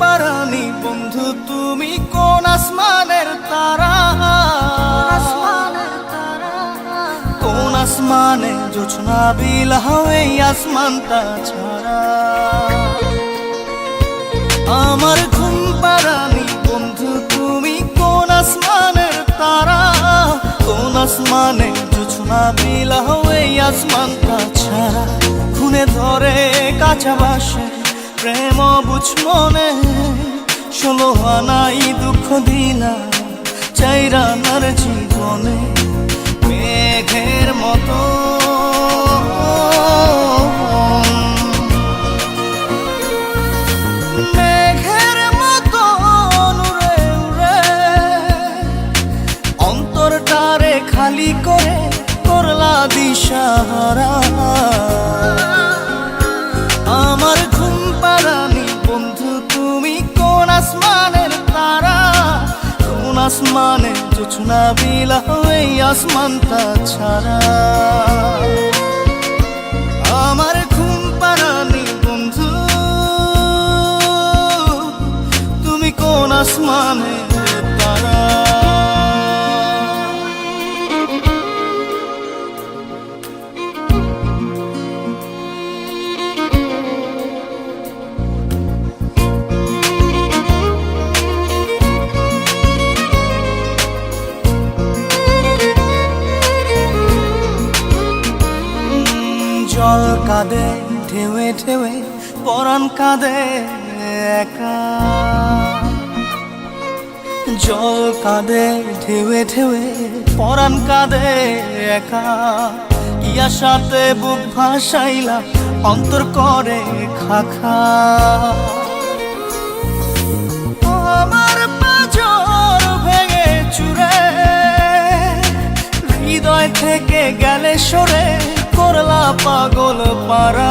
পারানি বন্ধু তুমি কোন আসমানের তারা? কোন আসমানে জোছনা বিলাও এই আসমানটা ছাড়া? আমার ঘুম পারানি বন্ধু তুমি কোন আসমানের তারা? কোন আসমানে জোছনা বিলাও এই আসমানটা ছাড়া? খুনে ধরে কাঁচা প্রেম বুঝ মনে, ষোলো আনাই দুঃখ দিলা চাইরানার জীবনে মেঘের মতো। মেঘের মতো খালি করে করলা দিশাহারা। আসমানে জোছনা বিলাও এই আসমানটা ছাড়া। আমার ঘুম পারানি বন্ধু তুমি কোন আসমানে জল কাঁদে, ঢেউয়ে ঢেউয়ে, পরাণ কাঁদে একা। জল কাঁদে, ঢেউয়ে ঢেউয়ে, পরাণ কাঁদে একা। ইয়া সাথে বুক ভাসাইলা, অন্তর করে খাখা। আমার হৃদয় থেকে গেলে সরে করলা পাগল পারা